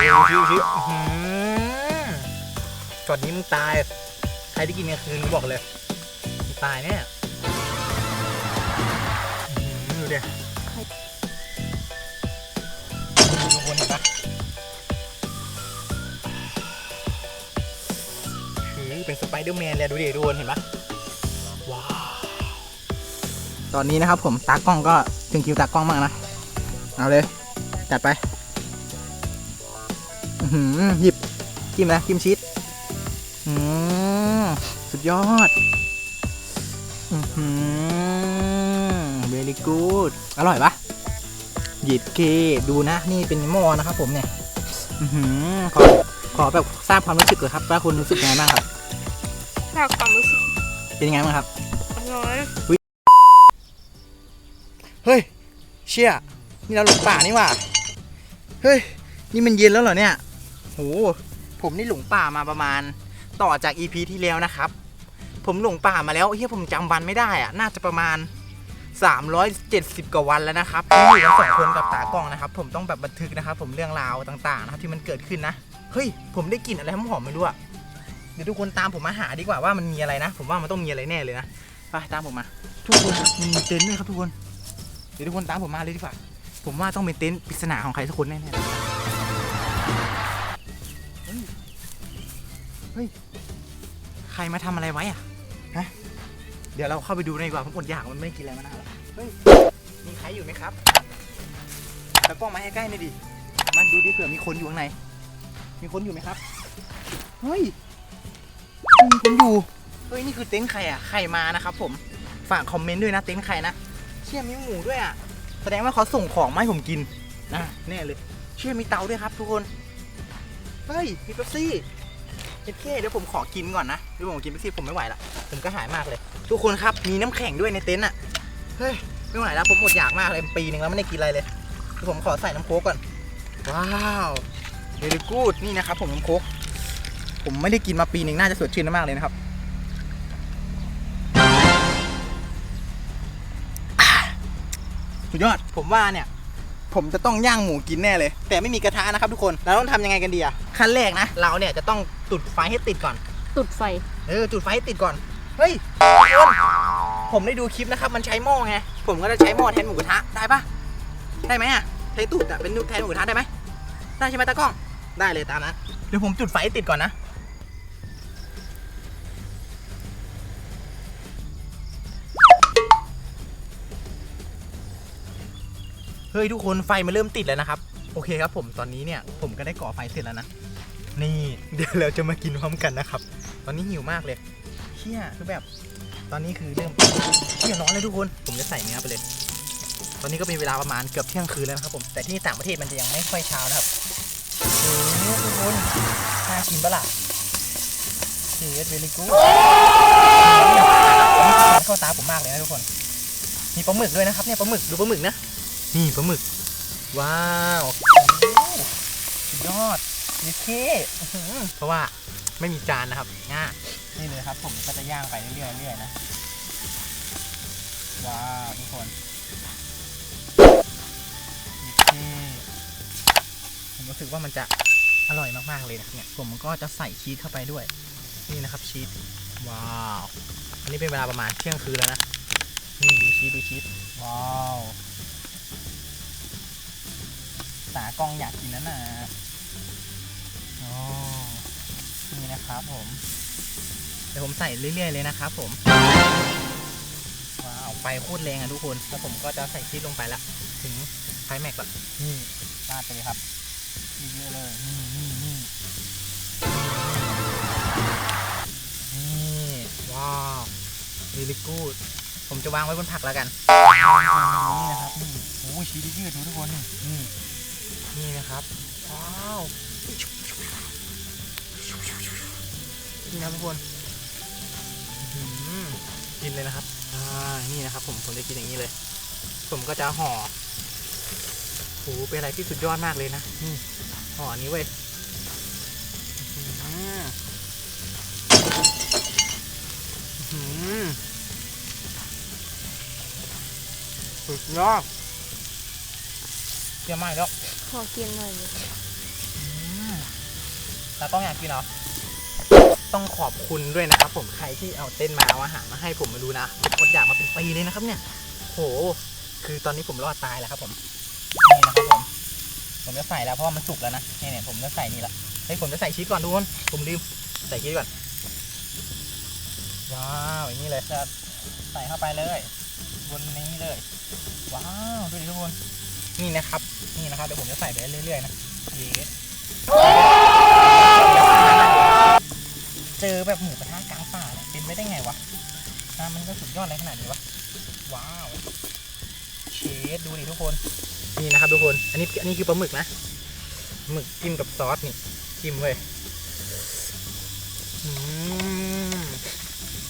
ชิวชิวช็อตนี้มึงตาย ใครที่กินกลางคืนกูบอกเลยมึงตายแน่ดูดิทุกคนเห็นปะคือเป็นสไปเดอร์แมนเลยดูดิทุกคนเห็นปะว้าว ตอนนี้นะครับผมตากล้องก็ถึงคิวตากล้องมากนะ เอาเลย จัดไป หือหยิบจิ้มนะจิ้มชีสอืมสุดยอดอือหือ very good อร่อยปะหยิบเคดูนะ นี่เป็นหม้อนะครับผมเนี่ยอือหือขอขอแบบทราบความรู้สึกเลยครับ ว่าคุณรู้สึกยังไงบ้างครับจากความรู้สึก เป็นยังไงบ้างครับอร่อยเฮ้ย เชี่ย นี่เราหลงป่านี่หว่า เฮ้ย นี่มันเย็นแล้วเหรอเนี่ยโหผมนี่หลงป่ามาประมาณต่อจาก EP ที่แล้วนะครับ ผมหลงป่ามาแล้วเฮียผมจำวันไม่ได้อะน่าจะประมาณ 370 กว่าวันแล้วนะครับผมอยู่กันสองคนกับตากล้องนะครับ ผมต้องแบบบันทึกนะครับ ผมเรื่องราวต่างๆนะครับที่มันเกิดขึ้นนะเฮ้ยผมได้กลิ่นอะไรหอมๆไม่รู้อะเดี๋ยวทุกคนตามผมมาหาดีกว่าว่ามันมีอะไรนะ ผมว่ามันต้องมีอะไรแน่เลยนะไปตามผมมา ทุกคนมีเต็นท์ด้วยครับทุกคนเดี๋ยวทุกคนตามผมมาเลยดีกว่า ผมว่าต้องเป็นเต็นท์ปริศนาของใครสักคนแน่ๆ เฮ้ย ใครมาทำอะไรไว้อะฮะ เดี๋ยวเราเข้าไปดูหน่อยดีกว่าผมอดอยากมันไม่ได้กินอะไรมานานแล้วเฮ้ย มีใครอยู่ไหมครับตะกล้องมาให้ใกล้หน่อยดิมันดูดิเผื่อมีคนอยู่ข้างใน มีคนอยู่ไหมครับ เฮ้ย มีคนอยู่ เฮ้ย นี่คือเต็นท์ใครอะ ใครมานะครับผม ฝากคอมเมนต์ด้วยนะเต็นท์ใครนะ เชี่ยมีหมูด้วยอะ แสดงว่าเขาส่งของมาให้ผมกินนะแน่เลย เชื่อมีเตาด้วยครับ ทุกคน เฮ้ย มีเป๊ปซี่ เจ็ดเดี๋ยวผมขอกินก่อนนะเดี๋ยวผมกินเป๊ปซี่ผมไม่ไหวละผมก็หายมากเลย ทุกคนครับมีน้ำแข็งด้วยในเต็นท์อะเฮ้ยไม่ไหวแล้วผมอดอยากมากเลยปีหนึ่งแล้วไม่ได้กินอะไรเลยเดี๋ยวผมขอใส่น้ำโค้กก่อน ว้าวเดลิกูดนี่นะครับ ผมน้ำโค้กผมไม่ได้กินมาปีหนึ่งน่าจะสดชื่นมากเลยนะครับสุดยอดผมว่าเนี่ยผมจะต้องย่างหมูกินแน่เลย แต่ไม่มีกระทะนะครับทุกคนเราต้องทำยังไงกันดีอะขั้นแรกนะ เราเนี่ยจะต้อง จุดไฟให้ติดก่อน ตุดไฟ เออจุดไฟให้ติดก่อน เฮ้ยทุกคนผมได้ดูคลิปนะครับ มันใช้หม้อไง ผมก็จะใช้หม้อแทนหมูกระทะ ได้ปะได้ไหมอะใช้ตูดอะเป็นแทนหมูกระทะได้ไหมได้ใช่ไหมตากล้อง ได้เลยตามนั้นเดี๋ยวผมจุดไฟให้ติดก่อนนะ เฮ้ยทุกคนไฟมันเริ่มติดแล้วนะครับ โอเคครับผมตอนนี้เนี่ยผมก็ได้ก่อไฟเสร็จแล้วนะ นี่เดี๋ยวเราจะมากินพร้อมกันนะครับ ตอนนี้หิวมากเลยเชี่ยคือแบบ ตอนนี้คือเริ่มเชี่ยร้อนเลยทุกคน ผมจะใส่เนื้อไปเลย ตอนนี้ก็เป็นเวลาประมาณเกือบเที่ยงคืนแล้วนะครับผม แต่ที่ต่างประเทศมันจะยังไม่ค่อยเช้านะครับโอ้โหทุกคนน่ากินปะล่ะเฮ้ยเวลิกูเข้าตาผมมากเลยนะทุกคน มีปลาหมึกด้วยนะครับเนี่ยปลาหมึกดูปลาหมึกนะ นี่ปลาหมึก ว้าว นี่เคอื้เพราะว่าไม่มีจานนะครับง่านี่เลยครับ ผมก็จะย่างไปเรื่อยๆเรื่อยนะว้าวทุกคนนี่เคผมรู้สึกว่ามันจะอร่อยมากๆเลยนะครับเนี่ยผมก็จะใส่ชีสเข้าไปด้วย นี่นะครับชีสว้าวอันนี้เป็นเวลาประมาณเที่ยงคืนแล้วนะนี่ดูชีสดูชีสว้าวตากล้องอยากกินนั่นน่ะ นี่นะครับผม เดี๋ยวผมใส่เรื่อย ๆ เลยนะครับผม ว้าวไฟโคตรแรงอะทุกคน แล้วผมก็จะใส่ชีสลงไปละ ถึงไฟแม็กซ์ละนี่ราดไปเลยครับเยอะเลย นี่นี่นี่นี่ว้าว really good ผมจะวางไว้บนผักแล้วกัน นี่นะครับนี่โอ้ชีสยืดดูทุกคน นี่ นี่นะครับ ว้าว นี่นะครับทุกคนอื้อหือกินเลยนะครับอ่านี่นะครับ ผมผมจะกินอย่างนี้เลย ผมก็จะห่อโอ้โหเป็นอะไรที่สุดยอดมากเลยนะนี่ห่ออันนี้เว้ยอื้อหืออื้อหือสุดยอดเยี่ยมมากแล้วขอกินหน่อยดิอืตากล้องอยากกินเหรอ ต้องขอบคุณด้วยนะครับผมใครที่เอาเต้นมาเอาอาหารมาให้ผมมาดูนะผมอดอยากมาเป็นปีเลยนะครับเนี่ยโห คือตอนนี้ผมรอดตายแล้วครับผมนี่นะครับผม ผมจะใส่แล้วเพราะว่ามันสุกแล้วนะเนี่ยเนี่ยผมจะใส่นี่แหละเฮ้ยผมจะใส่ชีสก่อนทุกคนผมลืมใส่ชีสก่อนว้าวอย่างนี้เลยครับใส่เข้าไปเลย บนนี้เลย ว้าวดูดิทุกคนนี่นะครับ นี่นะครับเดี๋ยวผมจะใส่ไปเรื่อยๆนะเย เจอแบบหมูกระทะกลางป่าเนี่ยเป็นไปได้ไงวะอะมันก็สุดยอดอะไรขนาดนี้วะ ว้าว เชดดูดิทุกคน นี่นะครับทุกคน อันนี้อันนี้คือปลาหมึกนะ หมึกจิ้มกับซอสนี่ จิ้มเว้ย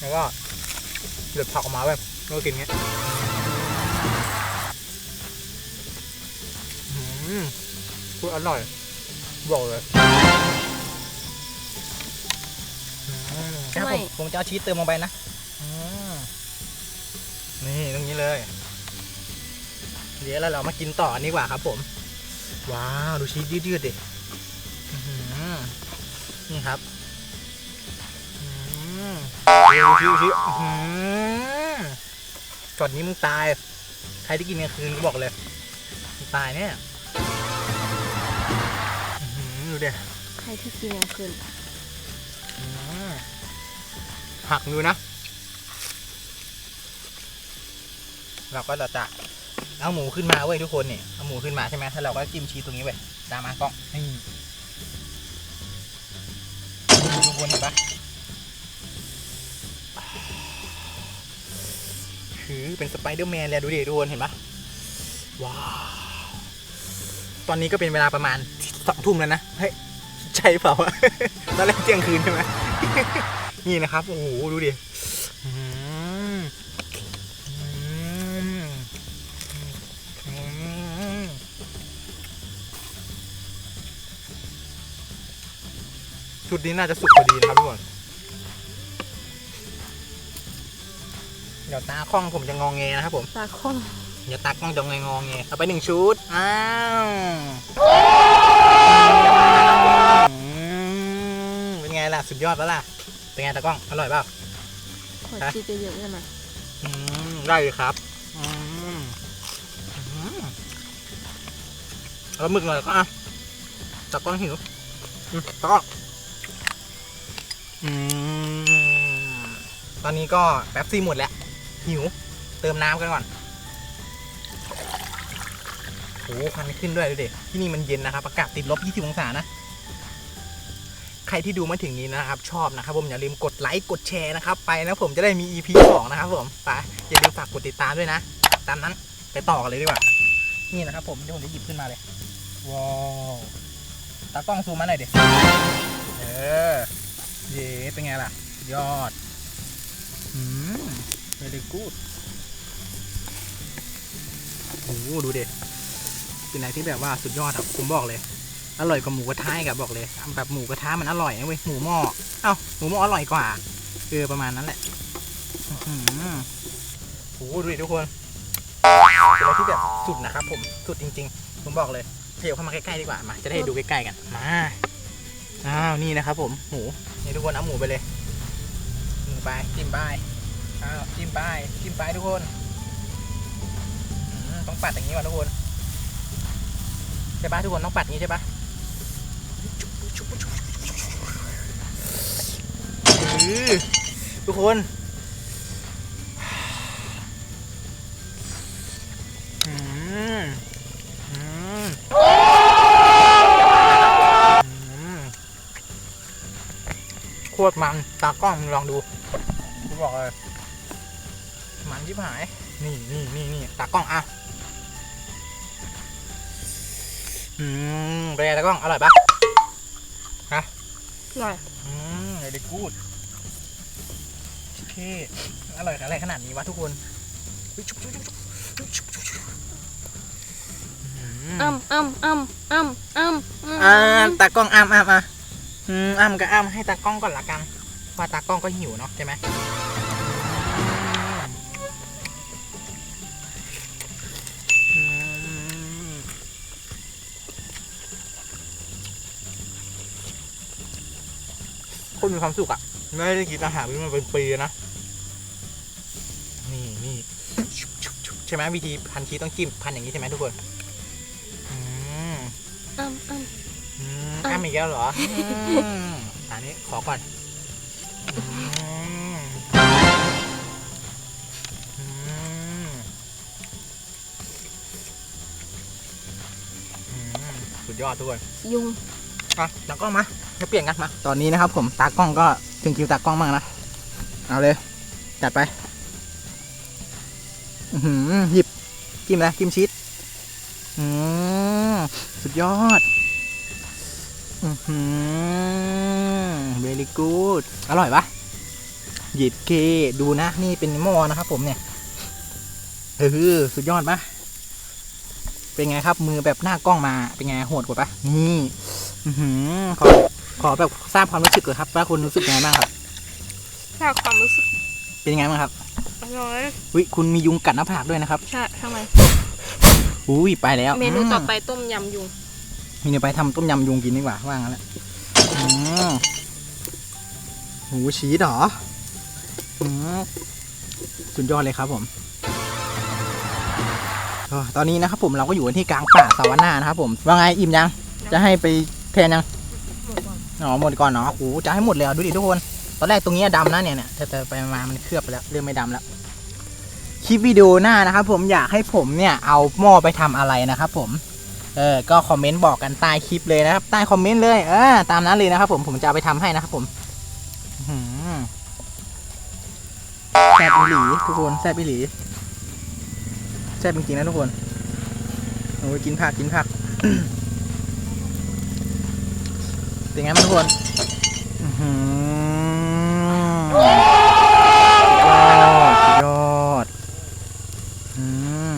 แล้วก็เดือดผักออกมาแบบแล้วก็กินเงี้ยอืมพูดอร่อย บอกเลย ครับผมผมจะเอาชีสเติมลงไปนะอืมนี่ตรงนี้เลย เดี๋ยวเราเรามากินต่ออันนี้ดีกว่าครับผม ว้าวดูชีสยืดๆดิอื้อหือนี่ครับอืมดูชีสชีสอื้อหือช็อตนี้มึงตาย ใครที่กินกลางคืนก็บอกเลยมึงตายเนี่ยอื้อหือดูดิใครที่กินกลางคืน อืมหักดูนะ เราก็จะจะเอาหมูขึ้นมาเว้ยทุกคนเนี่ยเอาหมูขึ้นมาใช่ไหมถ้าเราก็จิ้มชีสตรงนี้เว้ยตามมากล้องนี่ทุกคนเห็นปะคือเป็นสไปเดอร์แมนเลยดูดิทุกคนเห็นปะว้าวตอนนี้ก็เป็นเวลาประมาณสองทุ่มแล้วนะเฮ้ยใช่เปล่าตอนแรกเที่ยงคืนใช่ไหม นี่นะครับ โอ้โห ดูดิอืมอืมอืมชุดนี้น่าจะสุกพอดีนะครับทุกคน เดี๋ยวตาคล้องผมจะงองเงนะครับผม ตาข้อง เดี๋ยวตากล้องจะงงองเงเอาไปหนึ่งชุด อ้าวอืมเป็นไงล่ะ สุดยอดปะล่ะ เป็นไงตากล้อง อร่อยเปล่า ขอชีสเยอะๆได้ไหมอืมได้เลยครับอืมอืมเอาหมึกหน่อยก็อะตากล้องหิวอืมตากล้องอืมตอนนี้ก็แป๊บซี่หมดแล้ว หิว เติมน้ำกันก่อนโอ้โหควันขึ้นด้วยดูดิที่นี่มันเย็นนะครับอากาศติดลบ 20 องศานะ ใครที่ดูมาถึงนี้นะครับ ชอบนะครับผมอย่าลืมกดไลค์กดแชร์นะครับ ไปนะผมจะได้มี EP 2 นะครับผมไปอย่าลืมฝากกดติดตามด้วยนะ ตามนั้นไปต่อกันเลยดีกว่า นี่นะครับผมเดี๋ยวผมจะหยิบขึ้นมาเลย ว้าวตากล้องซูมมาหน่อยดิเออ เย้เป็นไงล่ะ ยอด อืม very good โอ้ดูดิเป็นอะไรที่แบบว่าสุดยอดอะผมบอกเลย อร่อยกว่าหมูกระทะอีกับบอกเลยแบบหมูกระทะมันอร่อยนะเว้ยหมูหม้อเอ้าหมูหม้ออร่อยกว่าเออประมาณนั้นแหละหือโอ้โหดูดิทุกคนเป็นอะไรที่แบบสุดนะครับผมสุดจริง ๆ ผมบอกเลยเดี๋ยวเข้ามาใกล้ๆดีกว่ามาจะได้ดูใกล้ๆกันมาอ้าวนี่นะครับผมหมูนี่ทุกคนเอาหมูไปเลยหมูไปจิ้มไปอ้าวจิ้มไปจิ้มไปทุกคนต้องปัดอย่างนี้ก่อนทุกคนใช่ปะทุกคนต้องปัดอย่างนี้ใช่ปะ ทุกคนโคตรมัน ตากล้องมึงลองดูกูบอกเลยมันชิบหาย นี่นี่นี่นี่ตากล้องอะ อืมเป็นไงตากล้อง อร่อยปะ ร่อย อืมเดยกูดโอเคอร่อยอะไรขนาดนี้วะทุกคนอุ๊ยชุบชุบชุบชุบชุบชุบชุบอืมอ้ำอ้ำอ้ำอ้ำอ้ำอ่าตากล้องอ้ำอ้ำอะอืมอ้ำก็อ้ำให้ตากล้องก่อนละกันเพราะตากล้องก็หิวเนาะใช่ไหม คนมีความสุขอะไม่ได้กินอาหารนี้มาเป็นปีนะนี่นี่ชุบชุบชุบใช่ไหมวิธีพันชีสต้องจิ้มพันอย่างนี้ใช่ไหมทุกคนอืมอ้ำอ้ำอืมอะอ้ามอีกแล้วเหรออืมอันนี้ขอก่อนอืมอืมอืมสุดยอดทุกคนยุง อะตากล้องมา จะเปลี่ยนกันมา ตอนนี้นะครับผมตากล้องก็ถึงคิวตากล้องบ้างนะ เอาเลย จัดไป อือหือหยิบจิ้มนะจิ้มชีสอืมสุดยอด อือหือ very good อร่อยปะหยิบเคดูนะ นี่เป็นหม้อนะครับผมเนี่ยเออสุดยอดปะเป็นไงครับมือแบบหน้ากล้องมาเป็นไงโหดกว่าปะนี่ อือหือขอ ขอแบบทราบความรู้สึกก่อนครับ ว่าคุณรู้สึกยังไงบ้างครับถ้าความรู้สึกเป็นยังไงบ้างครับอร่อยวิคุณมียุงกัดหน้าผากด้วยนะครับใช่ทำไมอุ้ยไปแล้วเมนูต่อมไปต้มยำยุงเมนูไปทำต้มยำยุงกินดีกว่าว่างั้นแหละอืมหูชีสเหรออืมสุดยอดเลยครับผมก็ตอนนี้นะครับผมเราก็อยู่กันที่กลางป่าสาวนานะครับผมว่าไงอิ่มยัง จะให้ไปแทนยัง อ๋อหมดก่อนเนาะโอ้โหจะให้หมดเลยดูดิทุกคน ตอนแรกตรงนี้ดำนะเนี่ยเนี่ยแต่แต่ไปมามันเคลือบไปแล้วเริ่มไม่ดำแล้ว คลิปวิดีโอหน้านะครับผมอยากให้ผมเนี่ยเอาหม้อไปทำอะไรนะครับผม เออ ก็คอมเมนต์บอกกันใต้คลิปเลยนะครับ ใต้คอมเมนต์เลย เออ ตามนั้นเลยนะครับผมผมจะเอาไปทำให้นะครับผมอื้อหือแซ่บอีหลีทุกคนแซ่บอีหลีแซ่บจริงๆนะทุกคนโอ้ยกินผักกินผัก เป็นไงบ้างทุกคนอื้อหือสุดยอดยอดอืม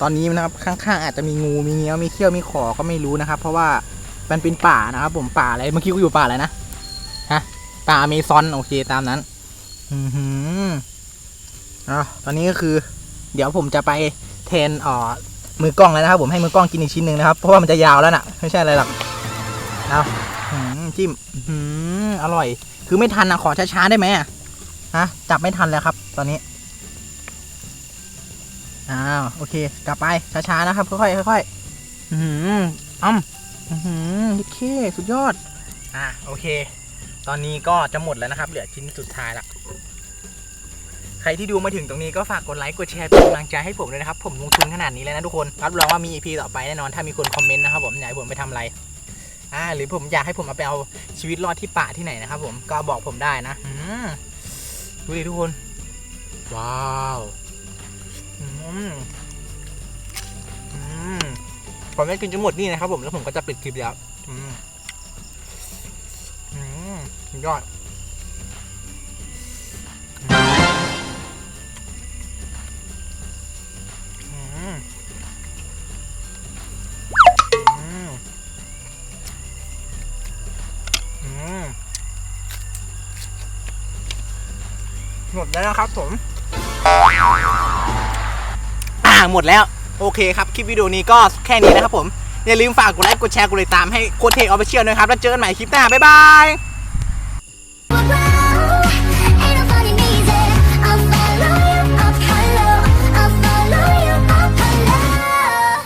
ตอนนี้นะครับข้างๆอาจจะมีงูมีเงี้ยวมีเขี้ยวมีขอก็ไม่รู้นะครับ เพราะว่ามันเป็นป่านะครับ ผมป่าอะไรเมื่อกี้กูอยู่ป่าอะไรนะฮะป่าอเมซอนโอเคตามนั้น อือหืออะตอนนี้ก็คือ เดี๋ยวผมจะไปเทนอ่อมือกล้องแล้วนะครับ ผมให้มือกล้องกินอีกชิ้นหนึ่งนะครับ เพราะว่ามันจะยาวแล้วน่ะ ไม่ใช่อะไรหรอก เอาจิ้มอร่อย คือไม่ทันนะขอช้าๆได้ไหมอะฮะจับไม่ทันแล้วครับ ตอนนี้อ้าวโอเค กลับไปช้าๆนะครับค่อยๆค่อยๆอือหืออ้ำอือหือโอเคสุดยอด อ่าโอเค ตอนนี้ก็จะหมดแล้วนะครับ เหลือชิ้นสุดท้ายละใครที่ดูมาถึงตรงนี้ก็ฝากกดไลค์กดแชร์เป็นกำลังใจให้ผมด้วยนะครับ ผมลงทุนขนาดนี้แล้วนะทุกคนรับรองว่ามี EP ต่อไปแน่นอนถ้ามีคนคอมเมนต์นะครับผมอยากให้ผมไปทำอะไร อ่าหรือผมอยากให้ผมเอาไปเอาชีวิตรอดที่ป่าที่ไหนนะครับผมก็บอกผมได้นะดูดิทุกคน ว้าวอืมอืมผมได้กินจนหมดนี่นะครับผมแล้วผมก็จะปิดคลิปแล้วอืมอืมยอด หมดแล้วนะครับผมอ่าหมดแล้ว โอเคครับคลิปวิดีโอนี้ก็แค่นี้นะครับผม อย่าลืมฝากกดไลค์กดแชร์กดติดตามให้โคเทออฟฟิเชียลด้วยครับ แล้วเจอกันใหม่คลิปหน้า บ๊ายบาย